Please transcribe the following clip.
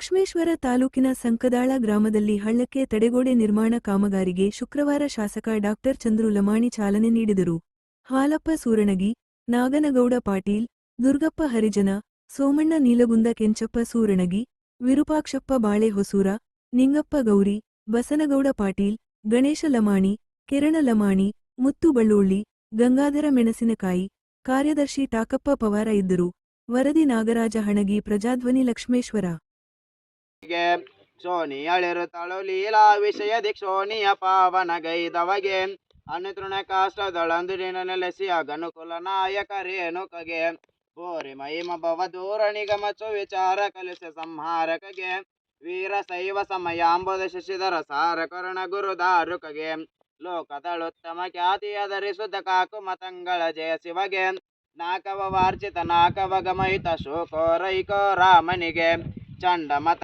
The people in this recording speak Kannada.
ಲಕ್ಷ್ಮೇಶ್ವರ ತಾಲೂಕಿನ ಸಂಕದಾಳ ಗ್ರಾಮದಲ್ಲಿ ಹಳ್ಳಕ್ಕೆ ತಡೆಗೋಡೆ ನಿರ್ಮಾಣ ಕಾಮಗಾರಿಗೆ ಶುಕ್ರವಾರ ಶಾಸಕ ಡಾಕ್ಟರ್ ಚಂದ್ರು ಲಮಾಣಿ ಚಾಲನೆ ನೀಡಿದರು. ಹಾಲಪ್ಪ ಸೂರಣಗಿ, ನಾಗನಗೌಡ ಪಾಟೀಲ್, ದುರ್ಗಪ್ಪ ಹರಿಜನ, ಸೋಮಣ್ಣ ನೀಲಗುಂದ ಕೆಂಚಪ್ಪ ಸೂರಣಗಿ, ವಿರೂಪಾಕ್ಷಪ್ಪ ಬಾಳೆ ಹೊಸೂರ ನಿಂಗಪ್ಪ ಗೌರಿ, ಬಸನಗೌಡ ಪಾಟೀಲ್, ಗಣೇಶ ಲಮಾಣಿ, ಕಿರಣ ಲಮಾಣಿ, ಮುತ್ತು ಬಳ್ಳುಳ್ಳಿ, ಗಂಗಾಧರ ಮೆಣಸಿನಕಾಯಿ, ಕಾರ್ಯದರ್ಶಿ ಟಾಕಪ್ಪ ಪವಾರ ಇದ್ದರು. ವರದಿ ನಾಗರಾಜ ಹಣಗಿ ಪ್ರಜಾಧ್ವನಿ ಲಕ್ಷ್ಮೇಶ್ವರ. ಗೆ. ಸೋನಿಯಳಿರುತ್ತಳು ಲೀಲಾ ವಿಷಯ ದಿಕ್ಷೋನಿಯ ಪಾವನಗೈದವಗೆ ಅನುತೃಣ ಕಾಷ್ಟದೊಳಂದು ನೆಲೆಸಿ ಅಗನುಕುಲ ನಾಯಕ ರೇಣುಕಗೆ ಬೋರಿ ಮಹಿಮ ಭವ ದೂರ ನಿಗಮಚು ವಿಚಾರ ಕಲಿಸ ಸಂಹಾರಕಗೆ. ವೀರ ಶೈವ ಸಮಯಾಂಬುದ ಶಶಿಧರ ಸಾರ ಕರುಣ ಗುರು ದಾರುಕಗೆ. ಲೋಕದಳುತ್ತಮ ಖ್ಯಾತಿಯ ಧರಿಸುದ ಕಾಕು ಮತಂಗಳ ಜಯ ಶಿವಗೆ. ನಾಕವ ವಾರ್ಚಿತ ನಾಕವ ಗಮಯಿತ ಶೋಕೋ ರೈಕೋ ರಾಮನಿಗೆ. ಚಂಡ ಮತ